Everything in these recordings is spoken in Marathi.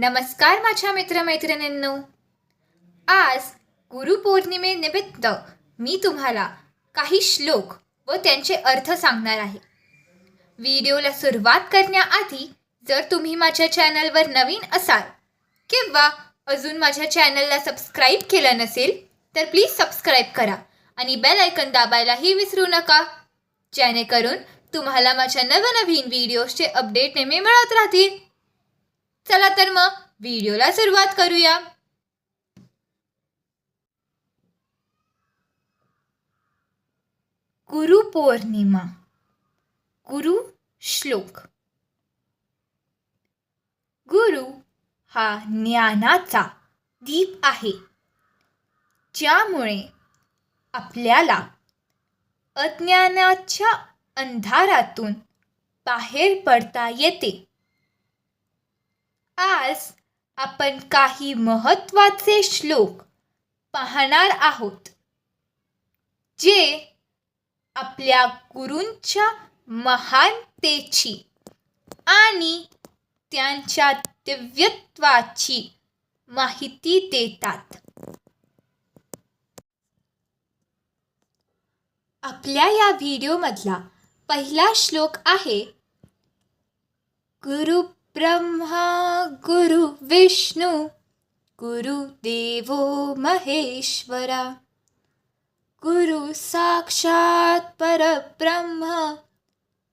नमस्कार माझ्या मित्रमैत्रिणींनो. आज गुरुपौर्णिमेनिमित्त मी तुम्हाला काही श्लोक व त्यांचे अर्थ सांगणार आहे. व्हिडिओला सुरुवात करण्याआधी जर तुम्ही माझ्या चॅनलवर नवीन असाल किंवा अजून माझ्या चॅनलला सबस्क्राईब केलं नसेल तर प्लीज सबस्क्राईब करा आणि बेल ऐकन दाबायलाही विसरू नका. जेणेकरून तुम्हाला माझ्या नवनवीन व्हिडिओजचे अपडेट नेहमी मिळत राहतील. चला तर मग व्हिडिओला सुरुवात करूया. गुरुपौर्णिमा गुरु श्लोक. गुरु हा ज्ञानाचा दीप आहे ज्यामुळे आपल्याला अज्ञानाच्या अंधारातून बाहेर पडता येते. आज आपण काही महत्त्वाचे श्लोक पाहणार आहोत जे आपल्या गुरूंच्या महानतेची आणि त्यांच्या दिव्यत्वाची माहिती देतात. आपल्या या व्हिडिओमधला पहिला श्लोक आहे गुरु ब्रह्मा गुरु विष्णू गुरु देवो महेश्वरा। गुरु साक्षात परब्रह्म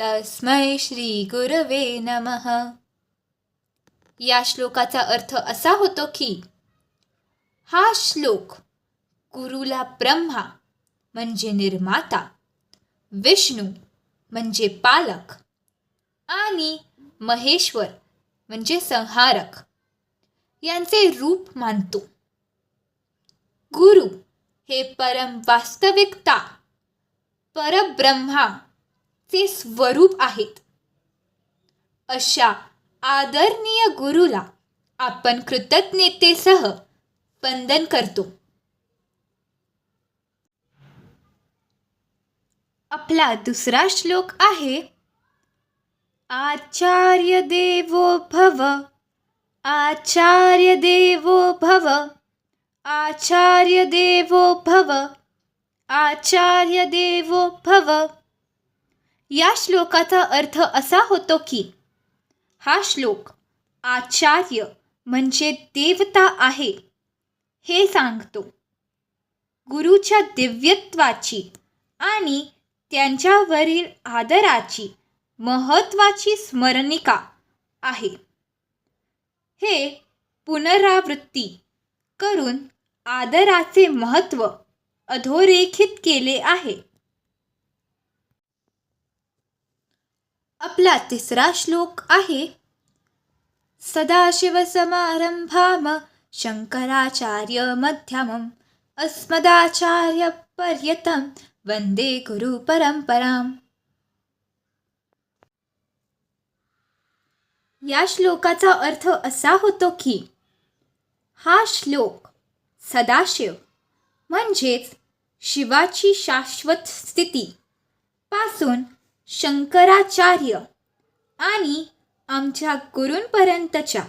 तस्मै श्री गुरवे नमः। या श्लोकाचा अर्थ असा होतो की हा श्लोक गुरुला ब्रह्मा म्हणजे निर्माता विष्णू म्हणजे पालक आणि महेश्वर म्हणजे संहारक. यांचे रूप मानतो. गुरु हे परम वास्तविकता परब्रह्माचे स्वरूप आहेत. अशा आदरणीय गुरुला आपण कृतज्ञतेसह वंदन करतो. आपला दुसरा श्लोक आहे आचार्य देवो भव। आचार्य देवो भव। आचार्य देवो भव। आचार्य देवो भव। या श्लोकाचा अर्थ असा होतो की हा श्लोक आचार्य म्हणजे देवता आहे हे सांगतो. गुरुच्या दिव्यत्वाची आणि त्यांच्यावरील आदराची महत्त्वाची स्मरणिका आहे. हे पुनरावृत्ती करून आदराचे महत्त्व अधोरेखित केले आहे. आपला तिसरा श्लोक आहे सदाशिवसमारंभाम शंकराचार्य मध्यमम अस्मदाचार्य पर्यतम वंदे गुरु या श्लोकाचा अर्थ असा होतो की हा श्लोक सदाशिव म्हणजेच शिवाची शाश्वत स्थिती पासून शंकराचार्य आणि आमच्या गुरूंपर्यंतच्या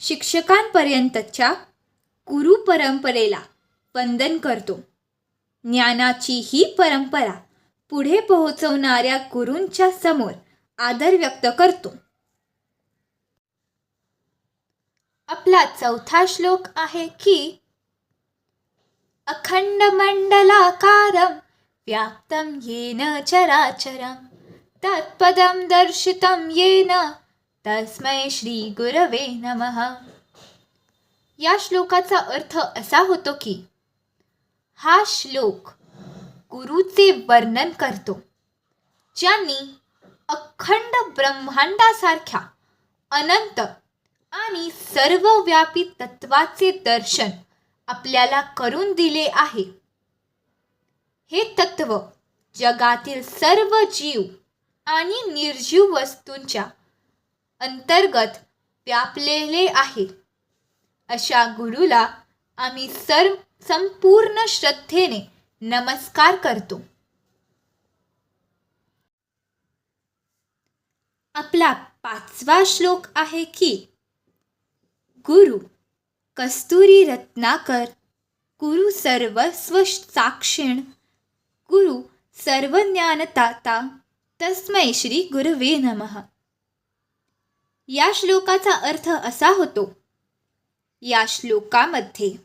शिक्षकांपर्यंतच्या गुरुपरंपरेला वंदन करतो. ज्ञानाची ही परंपरा पुढे पोहोचवणाऱ्या गुरूंच्या समोर आदर व्यक्त करतो. आपला चौथा श्लोक आहे की अखंड मंडलाकारं व्याप्तं येन चराचरं तत्पदं दर्शितं येन तस्मै श्री गुरवे नमः. या श्लोकाचा अर्थ असा होतो की हा श्लोक गुरुचे वर्णन करतो ज्यांनी अखंड ब्रह्मांडासारख्या अनंत आणि सर्वव्यापी तत्वाचे दर्शन आपल्याला करून दिले आहे. हे तत्व जगातील सर्व जीव आणि निर्जीव वस्तूंच्या अंतर्गत व्यापलेले आहे. अशा गुरुला आम्ही सर्व संपूर्ण श्रद्धेने नमस्कार करतो. आपला पाचवा श्लोक आहे की गुरु कस्तुरी रत्नाकर गुरु सर्वस्व साक्षीण गुरु सर्वज्ञानताता तस्मै श्री गुरवे नमः. या श्लोकाचा अर्थ असा होतो या श्लोकामध्ये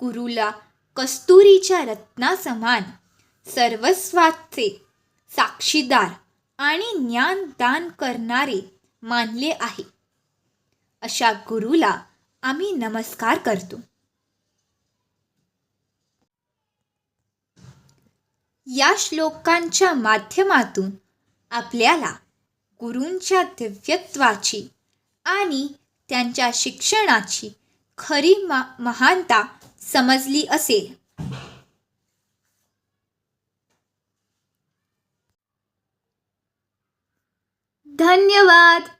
गुरुला कस्तुरीच्या रत्नासमान सर्वस्वाचे साक्षीदार आणि ज्ञानदान करणारे मानले आहे. अशा गुरुला आम्ही नमस्कार करतो. या श्लोकांच्या माध्यमातून आपल्याला गुरूंच्या दिव्यत्वाची आणि त्यांच्या शिक्षणाची खरी मा महानता समजली असेल. धन्यवाद.